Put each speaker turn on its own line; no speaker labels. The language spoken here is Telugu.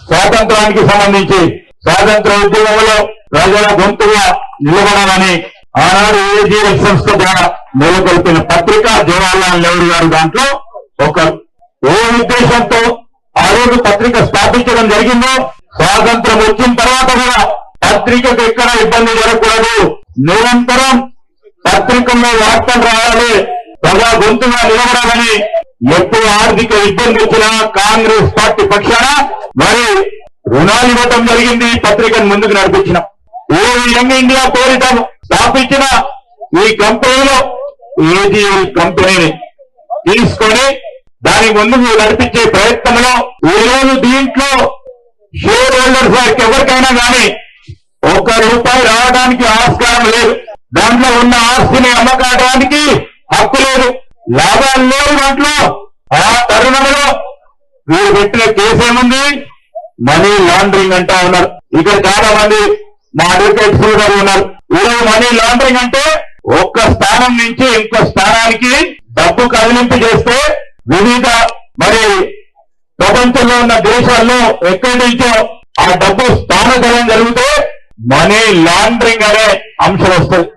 స్వాతంత్రానికి సంబంధించి స్వాతంత్ర ఉద్యమంలో ప్రజల గొంతుగా నిలబడాలని ఆనాడు ఏజీఎల్ సంస్థ ద్వారా నెలకొల్పిన పత్రిక జవహర్లాల్ నెహ్రూ గారు దాంట్లో ఒక ఏ ఉద్దేశంతో ఆ రోజు పత్రిక స్థాపించడం జరిగిందో స్వాతంత్రం వచ్చిన తర్వాత కూడా పత్రికకు ఎక్కడ ఇబ్బంది జరగకూడదు నిరంతరం పత్రికల్లో వార్తలు రావాలి ప్రజా గొంతుగా నిలబడాలని ఎప్పుడు ఆర్థిక ఇబ్బంది వచ్చినా కాంగ్రెస్ పార్టీ పక్షాన మరి రుణాలు ఇవ్వటం జరిగింది పత్రికను ముందుకు నడిపించిన. ఏ యంగ్ ఇండియా పోరిటం స్థాపించిన ఈ కంపెనీలో ఏజీఎల్ కంపెనీని తీసుకొని దాని ముందుకు నడిపించే ప్రయత్నంలో ఈ రోజు దీంట్లో షేర్ హోల్డర్స్ వారికి ఎవరికైనా కానీ ఒక్క రూపాయి రావడానికి ఆస్కారం లేదు. దాంట్లో ఉన్న ఆస్తిని అమ్మకాడడానికి హక్కు లేదు. లాభాలు లేవు దాంట్లో. ఆ తరుణంలో వీరు పెట్టిన కేసు ఏముంది? మనీ లాండరింగ్ అంటా ఉన్నారు. ఇక్కడ చాలా మంది మా అడ్వకేట్ కూడా ఉన్నారు. ఈరోజు మనీ లాండరింగ్ అంటే ఒక్క స్థానం నుంచి ఇంకో స్థానానికి డబ్బు కదిలింపు చేస్తే వివిధ మరి ప్రపంచంలో ఉన్న దేశాల్లో ఎక్కడి నుంచో ఆ డబ్బు స్థానకరం జరిగితే మనీ లాండరింగ్ అనే అంశం వస్తుంది.